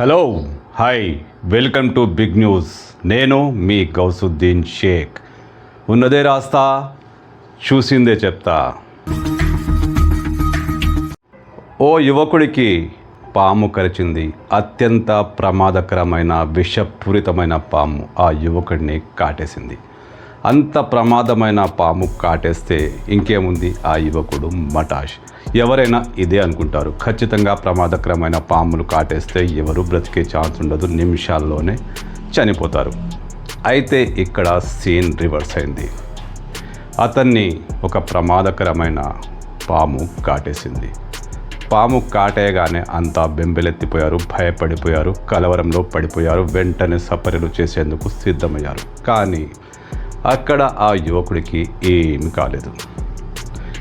Hello hi welcome to big news. నేను మీ గౌసుద్దీన్ షేక్. ఉన్నదే రాస్తా చూసిందే చెప్తా. ఓ యువకుడికి పాము కరిచింది. అత్యంత ప్రమాదకరమైన విషపూరితమైన పాము ఆ యువకుడిని కాటేసింది. అంత ప్రమాదమైన పాము కాటేస్తే ఇంకేముంది ఆ యువకుడు మటాష్? ఎవరైనా ఇదే అనుకుంటారు. ఖచ్చితంగా ప్రమాదకరమైన పాములు కాటేస్తే ఎవరు బ్రతికే ఛాన్స్ ఉండదు. నిమిషాల్లోనే చనిపోతారు. అయితే ఇక్కడ సీన్ రివర్స్ అయింది. అతన్ని ఒక ప్రమాదకరమైన పాము కాటేసింది. పాము కాటేయగానే అంతా బెంబెలెత్తిపోయారు భయపడిపోయారు కలవరంలో పడిపోయారు వెంటనే సపర్యలు చేసేందుకు సిద్ధమయ్యారు. కానీ అక్కడ ఆ యువకుడికి ఏమి కాలేదు.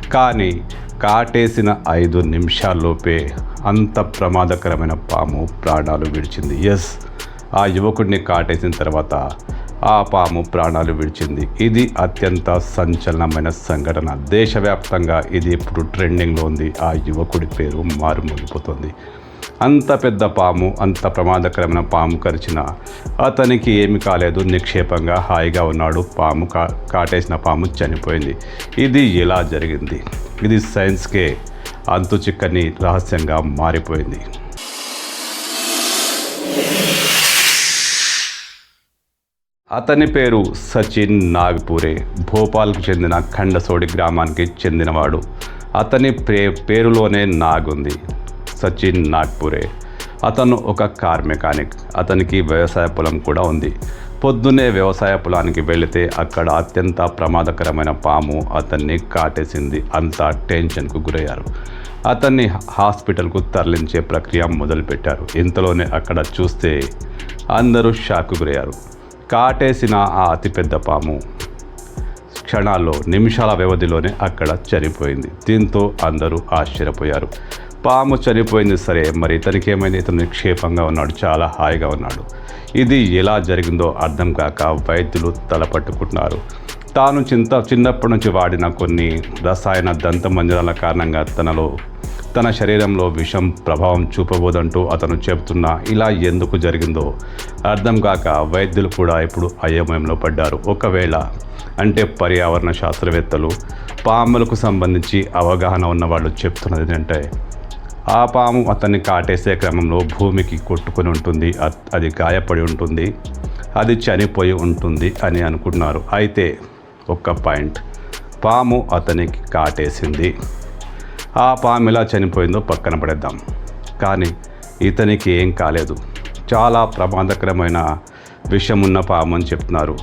కానీ కాటేసిన ఐదు నిమిషాల్లోపే అంత ప్రమాదకరమైన పాము ప్రాణాలు విడిచింది. ఎస్ ఆ యువకుడిని కాటేసిన తర్వాత ఆ పాము ప్రాణాలు విడిచింది. ఇది అత్యంత సంచలనమైన సంఘటన. దేశవ్యాప్తంగా ఇది ఇప్పుడు ట్రెండింగ్లో ఉంది. ఆ యువకుడి పేరు మారుమోగిపోతుంది అంత పెద్ద పాము అంత ప్రమాదకరమైన పాము కరిచిన అతనికి ఏమి కాలేదు. నిక్షేపంగా హాయిగా ఉన్నాడు. పాము కా కాటేసిన పాము చనిపోయింది. ఇది ఇలా జరిగింది. ఇది సైన్స్కే అంతు చిక్కని రహస్యంగా మారిపోయింది. అతని పేరు సచిన్ నాగ్పూరే. భోపాల్కు చెందిన ఖండసోడి గ్రామానికి చెందినవాడు. అతని ప్రే పేరులోనే నాగ్ ఉంది సచిన్ నాగ్పూరే. అతను ఒక కార్ మెకానిక్ అతనికి వ్యవసాయ పొలం కూడా ఉంది. పొద్దున్నే వ్యవసాయ పొలానికి వెళితే అక్కడ అత్యంత ప్రమాదకరమైన పాము అతన్ని కాటేసింది. అంతా టెన్షన్కు గురయ్యారు. అతన్ని హాస్పిటల్కు తరలించే ప్రక్రియ మొదలుపెట్టారు. ఇంతలోనే అక్కడ చూస్తే అందరూ షాక్కు గురయ్యారు. కాటేసిన ఆ అతిపెద్ద పాము క్షణాల్లో నిమిషాల వ్యవధిలోనే అక్కడ చనిపోయింది. దీంతో అందరూ ఆశ్చర్యపోయారు. పాము చనిపోయింది సరే మరి ఇతనికి ఏమైంది ఇతను నిక్షేపంగా ఉన్నాడు చాలా హాయిగా ఉన్నాడు. ఇది ఎలా జరిగిందో అర్థం కాక వైద్యులు తలపట్టుకుంటున్నారు తాను చింత చిన్నప్పటి నుంచి వాడిన కొన్ని రసాయన దంతమంజనాల కారణంగా తనలో తన శరీరంలో విషం ప్రభావం చూపబోదంటూ అతను చెబుతున్నా ఇలా ఎందుకు జరిగిందో అర్థం కాక వైద్యులు కూడా ఇప్పుడు అయోమయంలో పడ్డారు. ఒకవేళ అంటే పర్యావరణ శాస్త్రవేత్తలు పాములకు సంబంధించి అవగాహన ఉన్న వాళ్ళు చెప్తున్నది ఏంటంటే ఆ పాము అతన్ని కాటేసే క్రమంలో భూమికి కొట్టుకొని ఉంటుంది. అది గాయపడి ఉంటుంది. అది చనిపోయి ఉంటుంది అని అనుకుంటున్నారు. అయితే ఒక్క పాయింట్. పాము అతనికి కాటేసింది. ఆ పాము ఎలా చనిపోయిందో పక్కన పడేద్దాం. కానీ ఇతనికి ఏం కాలేదు. చాలా ప్రమాదకరమైన విషమున్న పాము అని చెప్తున్నారు.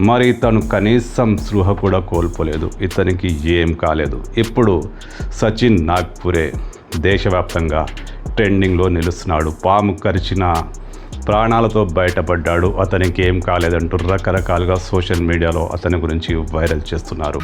మరి ఇతను కనీసం స్పృహ కూడా కోల్పోలేదు. ఇతనికి ఏం కాలేదు. ఇప్పుడు సచిన్ నాగ్పురే దేశవ్యాప్తంగా ట్రెండింగ్లో నిలుస్తున్నాడు. పాము కరిచిన ప్రాణాలతో బయటపడ్డాడు. అతనికి ఏం కాలేదంటూ రకరకాలుగా సోషల్ మీడియాలో అతని గురించి వైరల్ చేస్తున్నారు.